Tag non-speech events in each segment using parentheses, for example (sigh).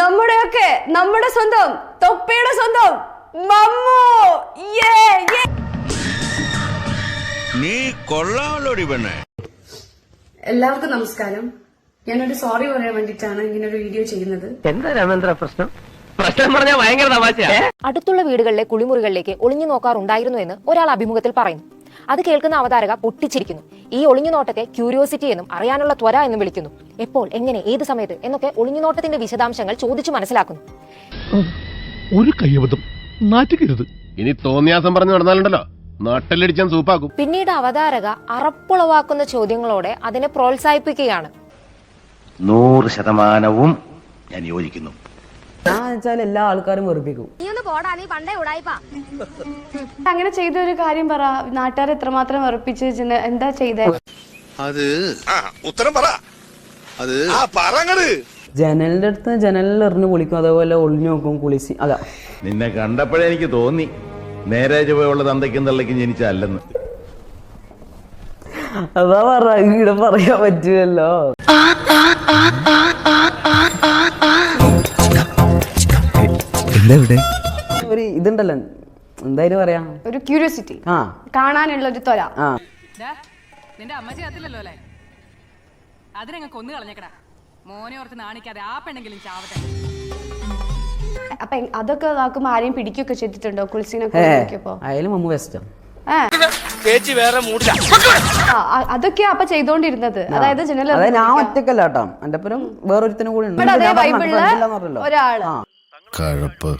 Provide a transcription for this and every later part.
നമ്മുടെയൊക്കെ നമ്മുടെ സ്വന്തം തൊപ്പയുടെ സ്വന്തം മമ്മു. യേ യേ നീ കൊള്ളാമല്ലോടി പെണ്ണേ. എല്ലാവർക്കും നമസ്കാരം. ഞാനൊരു സോറി പറയാൻ വേണ്ടിട്ടാണ് ഇങ്ങനെ ഒരു വീഡിയോ ചെയ്യുന്നത്. എന്താ രാമേന്ദ്ര പ്രശ്നം? പ്രശ്നം പറഞ്ഞാൽ ഭയങ്കര തമാശയാ. അടുത്തുള്ള വീടുകളിലെ കുളിമുറികളിലേക്ക് ഒളിഞ്ഞു നോക്കാറുണ്ടായിരുന്നു എന്ന് ഒരാൾ അഭിമുഖത്തിൽ പറയുന്നു. അത് കേൾക്കുന്ന അവതാരക പൊട്ടിച്ചിരിക്കുന്നു. ഈ ഒളിഞ്ഞുനോട്ടത്തെ ക്യൂരിയോസിറ്റി എന്നും അറിയാനുള്ള ത്വര എന്നും വിളിക്കുന്നു. എപ്പോൾ എങ്ങനെ ഏത് സമയത്ത് എന്നൊക്കെ ഒളിഞ്ഞുനോട്ടത്തിന്റെ വിശദാംശങ്ങൾ ചോദിച്ചു മനസ്സിലാക്കുന്നു. ഒരു കയ്യബദ്ധം. നാറ്റുകരുത് ഇനി തോന്നിയാസം പറഞ്ഞു നടന്നാലുണ്ടല്ലോ. നാട്ടിലടിച്ചാൻ സൂപ്പാക്കും. പിന്നീട് അവതാരക അറപ്പുളവാക്കുന്ന ചോദ്യങ്ങളോടെ അതിനെ പ്രോത്സാഹിപ്പിക്കുകയാണ്. നൂറ് ശതമാനവും ഞാൻ യോജിക്കുന്നു. ഞാൻ വെച്ചാൽ എല്ലാ ആൾക്കാരും വെറുപ്പിക്കും. പോടാ നീ പണ്ടേ ഉടായിപ്പാ. അങ്ങനെ ചെയ്ത ഒരു കാര്യം പറ. നാട്ടുകാർ എത്രമാത്രം വെറുപ്പിച്ച് ജന- എന്താ ചെയ്തേ? അത് ഉത്തരം പറ. അത് പറങ്ങട്. ജനലിന്റെ അടുത്ത് ജനലിൽ എറിഞ്ഞു കുളിക്കും. അതേപോലെ ഒളിഞ്ഞു നോക്കും കുളിച്ച്. അതാ. നിന്നെ കണ്ടപ്പോഴേ എനിക്ക് തോന്നി. നേരെ ചുവയുള്ള തന്തയ്ക്കും തള്ളയ്ക്കും ജനിച്ചല്ലെന്ന്. അതാ പറ. ഇവിടെ പറയാൻ പറ്റുമല്ലോ. ഒരു ഇതുണ്ടല്ലോ. എന്തായാലും പറയാ. ഒരു ക്യൂരിയോസിറ്റി ആ. കാണാനുള്ള ഒരു തൊല. ആ. നിന്റെ അമ്മ ചെയ്യത്തില്ലല്ലോ അല്ലേ? അതിനങ്ങ് കൊന്നു കളഞ്ഞേക്കടാ. മോനെ ഓർത്ത് നാണിക്കാതെ ആ പെണ്ണെങ്കിലും ചാവട്ടെ. അപ്പൊ അതൊക്കെ നോക്കുമ്പോ ആരെയും പിടിക്കുകയൊക്കെ ചെയ്തിട്ടുണ്ടോ? കുളിസിനൊക്കെ ഏ നോക്കിയപ്പോ അയാലും മമ്മു വെസ്റ്റോ ഏ. ആ, ആ, അതൊക്കെയാ അപ്പൊ ചെയ്തോണ്ടിരുന്നത്. അതായത് ജനൽ അതായത് ഞാൻ ഒറ്റക്കല്ല കേട്ടോ. എന്റെ ഒപ്പം വേറൊരുത്തനും കൂടി ഉണ്ട്. ഒരാൾ. കഴപ്പ്.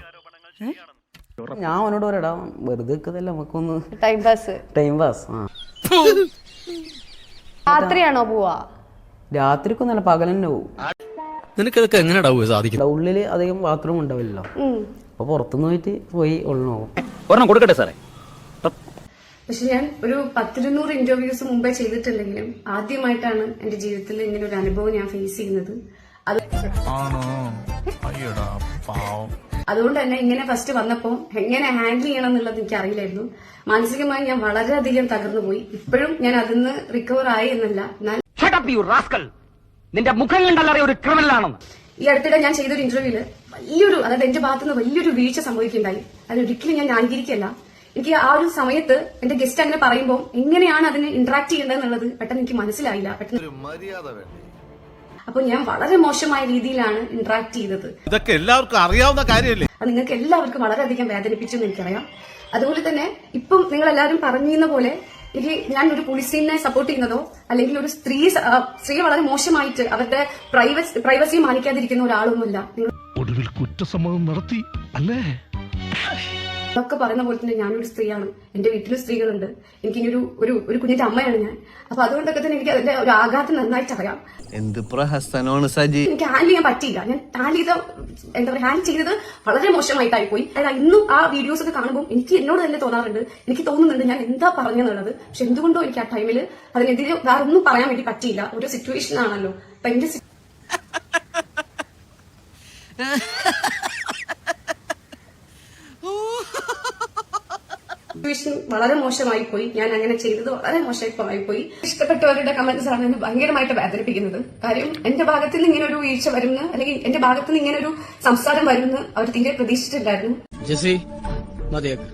ഞാൻ അവനോട് പറയടാ വെറുതെ നിൽക്കതല്ല നമുക്കൊന്ന് ടൈം പാസ് ടൈം പാസ് ആ. രാത്രിയാണോ പോവാ? രാത്രിക്കൊന്നല്ല പകൽ തന്നെ പോവും. നിനക്കതൊക്കെ എങ്ങനെയാ സാധിക്കും ഉള്ളിൽ അധികം ബാത്റൂം ഉണ്ടാവില്ലല്ലോ. അപ്പൊ പുറത്തുനിന്ന് പോയിട്ട് പോയി ഉള്ളു ഒരെണ്ണം കൊടുക്കട്ടെ സാറേ. പക്ഷെ ഞാൻ ഒരു പത്തിരുന്നൂറ് ഇന്റർവ്യൂസ് മുമ്പേ ചെയ്തിട്ടുണ്ടെങ്കിലും ആദ്യമായിട്ടാണ് എന്റെ ജീവിതത്തിൽ ഇങ്ങനെ ഒരു അനുഭവം ഞാൻ ഫേസ് ചെയ്യുന്നത്. അത് അതുകൊണ്ട് തന്നെ ഇങ്ങനെ ഫസ്റ്റ് വന്നപ്പോൾ എങ്ങനെ ഹാൻഡിൽ ചെയ്യണം എന്നുള്ളത് എനിക്ക് അറിയില്ലായിരുന്നു മാനസികമായി ഞാൻ വളരെയധികം തകർന്നു പോയി ഇപ്പോഴും ഞാൻ അതിൽ നിന്ന് റിക്കവർ ആയി എന്നല്ല. എന്നാൽ നിന്റെ മുഖം കണ്ടല്ലറിയ ഒരു ക്രിമിനലാണെന്ന് ഈ അടുത്തിടെ ഞാൻ ചെയ്തൊരു ഇന്റർവ്യൂവിൽ വലിയൊരു അതായത് എന്റെ ഭാഗത്തുനിന്ന് വലിയൊരു വീഴ്ച സംഭവിക്കുകയുണ്ടായി. അത് ഒരിക്കലും ഞാൻ ന്യായീകരിക്കല്ല എനിക്ക് ആ ഒരു സമയത്ത് എന്റെ ഗസ്റ്റ് അങ്ങനെ പറയുമ്പോൾ എങ്ങനെയാണ് അതിനെ ഇന്ററാക്ട് ചെയ്യേണ്ടത് എന്നുള്ളത് പെട്ടെന്ന് എനിക്ക് മനസ്സിലായില്ല. പെട്ടെന്ന് അപ്പൊ ഞാൻ വളരെ മോശമായ രീതിയിലാണ് ഇന്ററാക്ട് ചെയ്തത്. ഇതൊക്കെ എല്ലാവർക്കും അറിയാവുന്ന കാര്യമല്ലേ? അത് നിങ്ങൾക്ക് എല്ലാവർക്കും വളരെയധികം വേദനിപ്പിച്ചു എന്ന് എനിക്കറിയാം. അതുപോലെ തന്നെ ഇപ്പം നിങ്ങൾ എല്ലാവരും പറഞ്ഞിരുന്ന പോലെ എനിക്ക് ഞാൻ ഒരു പോലീസിനെ സപ്പോർട്ട് ചെയ്യുന്നതോ അല്ലെങ്കിൽ ഒരു സ്ത്രീ സ്ത്രീ സ്ത്രീയെ വളരെ മോശമായിട്ട് അവരുടെ പ്രൈവസി പ്രൈവസി മാനിക്കാതിരിക്കുന്ന ഒരാളൊന്നുമില്ല. ഒടുവിൽ കുറ്റസമ്മതം നടത്തി അല്ലേ? ഒക്കെ പറയുന്ന പോലെ തന്നെ ഞാനൊരു സ്ത്രീയാണ്. എന്റെ വീട്ടിലും സ്ത്രീകളുണ്ട്. എനിക്ക് ഒരു ഒരു ഒരു കുഞ്ഞിന്റെ അമ്മയാണ് ഞാൻ. അപ്പൊ അതുകൊണ്ടൊക്കെ തന്നെ എനിക്ക് അതിന്റെ ഒരു ആഘാതം നന്നായിട്ട് അറിയാം. എന്ത് പ്രഹസനമാണ് സജി? എനിക്ക് ഹാൻഡിൽ ചെയ്യാൻ പറ്റിയില്ല. ഞാൻ ഹാൻഡിൽ ചെയ്ത എന്താ പറയുക ഹാൻഡിൽ ചെയ്തത് വളരെ മോശമായിട്ടായി പോയി. അതായത് ഇന്നും ആ വീഡിയോസ് ഒക്കെ കാണുമ്പോൾ എനിക്ക് എന്നോട് തന്നെ തോന്നാറുണ്ട്. എനിക്ക് തോന്നുന്നുണ്ട് ഞാൻ എന്താ പറഞ്ഞെന്നുള്ളത്. പക്ഷെ എന്തുകൊണ്ടോ എനിക്ക് ആ ടൈമിൽ അതിനെതിരെ വേറെ ഒന്നും പറയാൻ വേണ്ടി പറ്റിയില്ല. ഒരു സിറ്റുവേഷൻ ആണല്ലോ. അപ്പൊ എന്റെ സിറ്റുവേഷൻ വളരെ മോശമായി പോയി. ഞാൻ അങ്ങനെ ചെയ്തത് വളരെ മോശമായി പോയി. ഇഷ്ടപ്പെട്ടവരുടെ കമന്റ്സ് ആണ് എന്നെ ഭയങ്കരമായിട്ട് വേദനിപ്പിക്കുന്നത്. കാര്യം എന്റെ ഭാഗത്ത് നിന്ന് ഇങ്ങനെ ഒരു വീഴ്ച വരുന്ന അല്ലെങ്കിൽ എന്റെ ഭാഗത്ത് നിന്ന് ഇങ്ങനെ ഒരു സംസാരം വരുമെന്ന് അവർ തീരെ പ്രതീക്ഷിച്ചിട്ടില്ലായിരുന്നു. ജസി മതിയാക്ക്.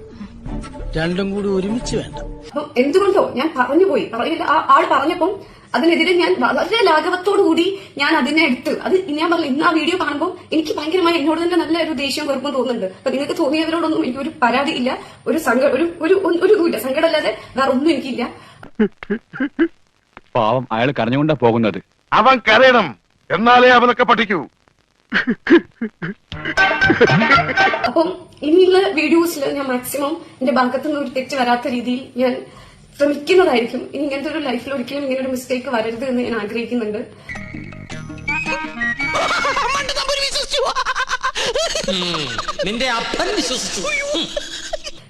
രണ്ടും കൂടി ഒരുമിച്ച് വേണ്ട. അപ്പൊ എന്തുകൊണ്ടോ ഞാൻ പറഞ്ഞുപോയി പറയില്ല ആ ആൾ പറഞ്ഞപ്പം അതിനെതിരെ ഞാൻ വളരെ ലാഘവത്തോടു കൂടി ഞാൻ അതിനെ എടുത്ത് അത് ഞാൻ പറഞ്ഞു ഇന്ന് ആ വീഡിയോ കാണുമ്പോൾ എനിക്ക് ഭയങ്കരമായി എന്നോട് തന്നെ നല്ല ഒരു ദേഷ്യം വെറുപ്പം തോന്നുന്നുണ്ട്. അപ്പൊ നിങ്ങൾക്ക് തോന്നിയവരോടൊന്നും എനിക്ക് ഒരു പരാതി ഇല്ല ഒരു സങ്ക ഒരു ഒരു ഒരു ഇതുമില്ല. സങ്കടമല്ലാതെ വേറെ ഒന്നും എനിക്കില്ല. (laughs) പാവം അയാൾ കരഞ്ഞുകൊണ്ടാ പോകുന്നത്. അവൻ കരയണം. എന്നാലേ അവനൊക്കെ പഠിക്കൂ. അപ്പം ഇനിയുള്ള വീഡിയോസിൽ ഞാൻ മാക്സിമം എന്റെ ഭാഗത്തുനിന്ന് ഒരു തെറ്റ് വരാത്ത രീതിയിൽ ഞാൻ ശ്രമിക്കുന്നതായിരിക്കും. ഇനി ഇങ്ങനത്തെ ഒരു ലൈഫിൽ ഒരിക്കലും ഇങ്ങനെ ഒരു മിസ്റ്റേക്ക് വരരുത് എന്ന് ഞാൻ ആഗ്രഹിക്കുന്നുണ്ട്. നിന്റെ അപ്പൻ വിശ്വസിച്ചു.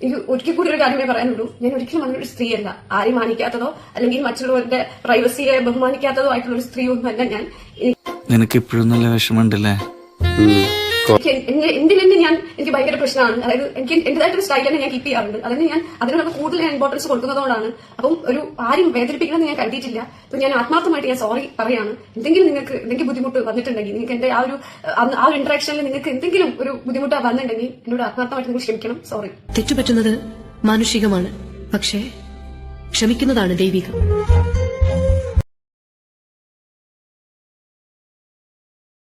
എനിക്ക് ഒരിക്കൽ കൂടി ഒരു കാര്യമേ പറയാനുള്ളൂ. ഞാൻ ഒരിക്കലും അങ്ങനെ ഒരു സ്ത്രീയല്ല. ആരെയും മാനിക്കാത്തതോ അല്ലെങ്കിൽ മറ്റുള്ളവരുടെ പ്രൈവസിയെ ബഹുമാനിക്കാത്തതോ ആയിട്ടുള്ള ഒരു സ്ത്രീ ഒന്നുമല്ല ഞാൻ. എനിക്ക് നിനക്ക് ഇപ്പോഴും നല്ല വിഷമമുണ്ടല്ലേ? എന്തിനെന്നെ ഞാൻ എനിക്ക് ഭയങ്കര പ്രശ്നമാണ്. അതായത് എനിക്ക് എന്റേതായിട്ടൊരു സ്റ്റൈൽ തന്നെ ഞാൻ കീപ്പ് ചെയ്യാറുണ്ട്. അതിന് ഞാൻ അതിനോട് കൂടുതൽ ഞാൻ ഇമ്പോർട്ടൻസ് കൊടുക്കുന്നതുകൊണ്ടാണ്. അപ്പം ഒരു ആരും വേദനിപ്പിക്കണമെന്ന് ഞാൻ കരുതിയിട്ടില്ല. അപ്പൊ ഞാൻ ആത്മാർത്ഥമായിട്ട് ഞാൻ സോറി പറയാണ്. എന്തെങ്കിലും നിങ്ങൾക്ക് എന്തെങ്കിലും ബുദ്ധിമുട്ട് വന്നിട്ടുണ്ടെങ്കിൽ നിങ്ങൾക്ക് എന്റെ ആ ഒരു ആ ഒരു ഇന്ററാക്ഷനിൽ നിങ്ങൾക്ക് എന്തെങ്കിലും ഒരു ബുദ്ധിമുട്ട് വന്നിട്ടുണ്ടെങ്കിൽ എന്നോട് ആത്മാർത്ഥമായിട്ട് നിങ്ങൾ ക്ഷമിക്കണം. സോറി തെറ്റുപറ്റുന്നത് മാനുഷികമാണ്. പക്ഷേ ക്ഷമിക്കുന്നതാണ് ദൈവികം.